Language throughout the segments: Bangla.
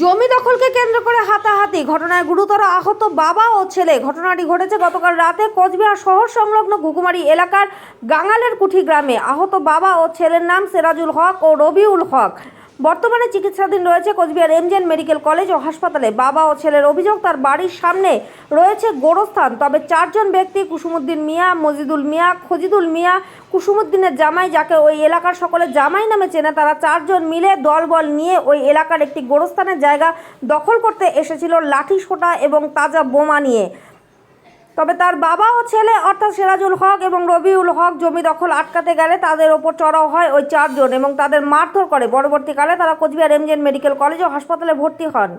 জমি দখলকে কেন্দ্র করে হাতাহাতি। ঘটনায় গুরুতর আহত বাবা ও ছেলে। ঘটনাটি ঘটেছে গতকাল রাতে কোচবিহার শহর সংলগ্ন ঘুকুমারি এলাকার গাঙালের কুঠি গ্রামে। আহত বাবা ও ছেলের নাম সেরাজুল হক ও রবিউল হক। বর্তমানে চিকিৎসাধীন রয়েছে কোচবিহার এমজেন মেডিকেল কলেজ ও হাসপাতালে। বাবা ও ছেলের অভিযোগ, তার বাড়ির সামনে রয়েছে গোরস্থান। তবে চারজন ব্যক্তি, কুসুমুদ্দিন মিয়া, মজিদুল মিয়া, খজিদুল মিয়া, কুসুমুদ্দিনের জামাই, যাকে ওই এলাকার সকলে জামাই নামে চেনে, তারা চারজন মিলে দলবল নিয়ে ওই এলাকার একটি গোরস্থানের জায়গা দখল করতে এসেছিল লাঠি সোটা এবং তাজা বোমা নিয়ে। তবে তার বাবা ও ছেলে, অর্থাৎ সিরাজুল হক এবং রবিউল হক জমি দখল আটকাতে গেলে তাদের ওপর চড়াও হয় ওই চারজন এবং তাদের মারধর করে। পরবর্তীকালে তারা কোচবিহার এমজেন মেডিকেল কলেজ ও হাসপাতালে ভর্তি হন।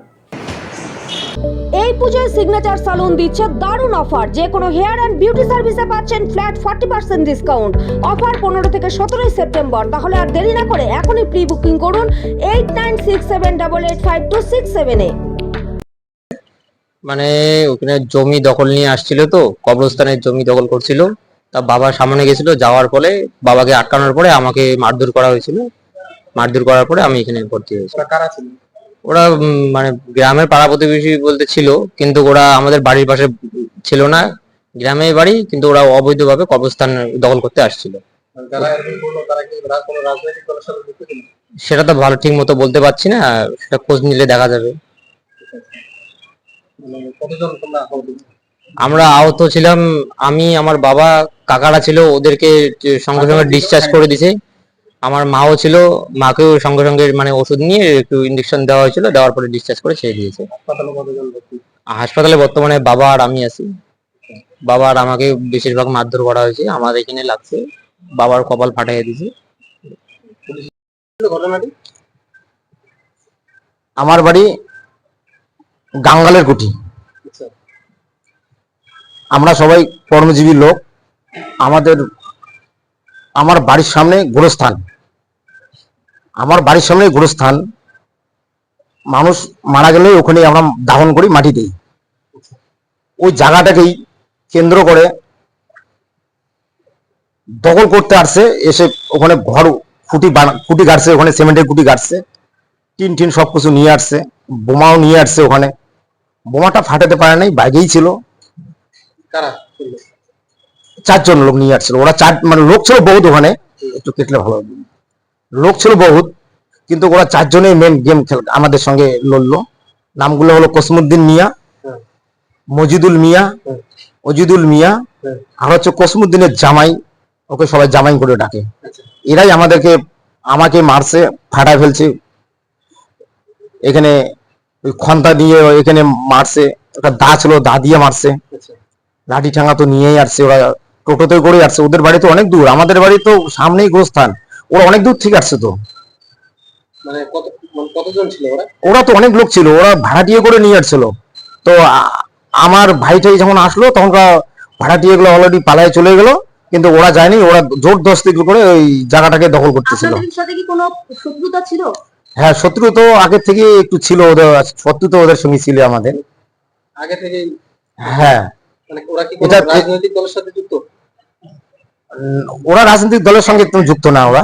এই পুজোয় সিগনেচার সালুন দিচ্ছে দারুণ অফার যে কোনো হেয়ার অ্যান্ড বিউটি সার্ভিসে পাচ্ছেন flat forty percent discount offer পনেরো থেকে সতেরোই সেপ্টেম্বর। তাহলে আর দেরি না করে এখনই প্রি বুকিং করুন eight nine six seven double eight five two six সেভেনে মানে ওখানে জমি দখল নিয়ে আসছিল তো কবরস্থানের জমি দখল করছিল। তা বাবা সামনে গেছিল যাওয়ার পরে বাবাকে আটকানোর পরে আমাকে মারধর করা হয়েছিল। মারধর করার পরে আমি এখানে ভর্তি হয়েছি। ওরা কারা ছিল? ওরা উম, মানে গ্রামের পাড়া প্রতিবেশী বলতে ছিল কিন্তু ওরা আমাদের বাড়ির পাশে ছিল না গ্রামে বাড়ি কিন্তু ওরা অবৈধভাবে কবরস্থান দখল করতে আসছিল। ছিল সেটা তো ভালো ঠিক মতো বলতে পারছি না সেটা খোঁজ নিলে দেখা যাবে। মানে কতজন তোমরা আহত? আমরা আহত ছিলাম আমি আমার বাবা কাকারা ছিল ওদেরকে সঙ্গে সঙ্গে ডিসচার্জ করে দিছে। আমার মাও ছিল মাকেও সঙ্গে সঙ্গে মানে ওষুধ নিয়ে একটু ইঞ্জেকশন দেওয়া হয়েছিল দেওয়ার পরে ডিসচার্জ করে ছেড়ে দিয়েছে। হাসপাতালে বর্তমানে বাবা আর আমি আছি। বাবা আর আমাকে বেশিরভাগ মারধর করা হয়েছে আমার এখানে লাগছে বাবার কপাল ফাটাইয়ে দিয়েছে। আমার বাড়ি গাঙ্গালের আচ্ছা আমরা সবাই কর্মজীবী লোক। আমাদের, আমার বাড়ির সামনে গোরস্থান। আমার বাড়ির সামনে গোরস্থান। মানুষ মারা গেলে ওখানে আমরা দাহন করি মাটি দিই ওই জায়গাটাকেই কেন্দ্র করে দখল করতে আসছে, এসে ওখানে ঘর খুঁটি খুঁটি গাড়ছে, ওখানে সিমেন্টের খুঁটি গাড়ছে। টিন টিন সবকিছু নিয়ে আসছে, বোমাও নিয়ে আসছে ওখানে। বোমাটা ফাটাতে পারে নাই বাইরেই ছিল। চারজন লোক নিয়ে আসছিল। ওরা চার মানে লোক ছিল বহুত ওখানে। একটু কেটলে ভালো লোক ছিল বহুত কিন্তু ওরা চারজনে মেন গেম খেল আমাদের সঙ্গে লড়লো। নামগুলো হলো কসমুদ্দিন মিয়া হ্যাঁ। মজিদুল মিয়া হ্যাঁ। অজিদুল মিয়া হ্যাঁ। আর হচ্ছে কসমুদ্দিনের জামাই ওকে সবাই জামাই করে ডাকে। আচ্ছা। এরাই আমাদেরকে আমাকে মারছে ফাটায় ফেলছে। এখানে ওই খন্তা দিয়ে এখানে মারছে একটা দা ছিল দা দিয়ে মারছে। আচ্ছা। লাঠি ঠাঙ্গা তো নিয়েই আসছে ওরা টোটোতে করে আসছে ওদের বাড়ি তো অনেক দূর আমাদের বাড়ি তো সামনেই গোস্থান ওরা অনেক দূর থেকে আসছে তো। মানে কত মানে কতজন ছিল ওরা? ওরা তো অনেক লোক ছিল ওরা ভাড়াটিয়ে করে নিয়ে আসছিল। তো আমার ভাইটাই যখন আসলো তখন ভাড়াটিয়ে গুলো অলরেডি পালায় চলে গেলো কিন্তু ওরা যায়নি ওরা জোর দস্তি করে ওই জায়গাটাকে দখল করতেছিল। সাথে কি কোনো শত্রুতা ছিল? হ্যাঁ শত্রু তো আগের থেকে একটু ছিল ওদের শত্রু তো ওদের সঙ্গে ছিল আমাদের। আগে থেকে হ্যাঁ। মানে ওরা কি রাজনৈতিক দলের সাথে যুক্ত? ওরা রাজনৈতিক দলের সঙ্গে একদম যুক্ত না ওরা।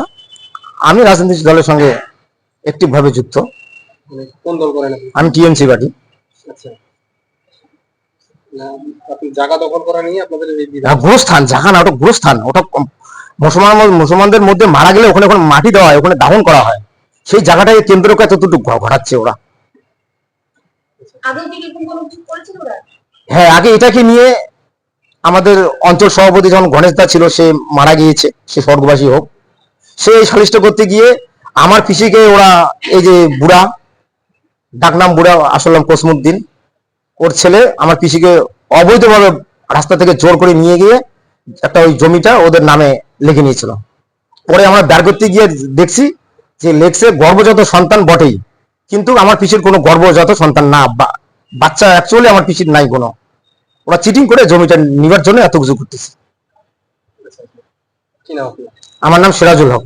আমি রাজনৈতিক দলের সঙ্গে একটিভ ভাবে যুক্ত। মানে কোন দল করেন আপনি আমি টিএমসি পার্টি। আচ্ছা। জায়গা দখল করা নিয়ে আপনাদের হ্যাঁ, জায়গা না ওটা গোরস্থান। ওটা মুসলমান মুসলমানদের মধ্যে মারা গেলে ওখানে ওখানে মাটি দেওয়া হয় ওখানে দাহন করা হয়। সেই জায়গাটাকে কেন্দ্র করে এতটুকু ঘটাচ্ছে ওরা? হ্যাঁ আগে এটাকে নিয়ে আমাদের অঞ্চল সভাপতি যখন গণেশ দা ছিল সে মারা গিয়েছে সে স্বর্গবাসী হোক। সে এই সালিশটা করতে গিয়ে আমার পিসিকে ওরা এই যে বুড়া ডাকনাম বুড়া আসলাম কসমুদ্দিন ওর ছেলে আমার পিসিকে অবৈধভাবে রাস্তা থেকে জোর করে নিয়ে গিয়ে একটা ওই জমিটা ওদের নামে লিখে নিয়েছিল। পরে আমরা বের করতে গিয়ে দেখছি যে লেখছে গর্ভজাত সন্তান বটেই। কিন্তু আমার পিসির কোনো গর্ভজাত সন্তান না বাচ্চা অ্যাকচুয়ালি আমার পিসির নাই কোনো। ওরা চিটিং করে জমিটা নিবার জন্য এত কিছু করতেছে। আমার নাম সিরাজুল হক।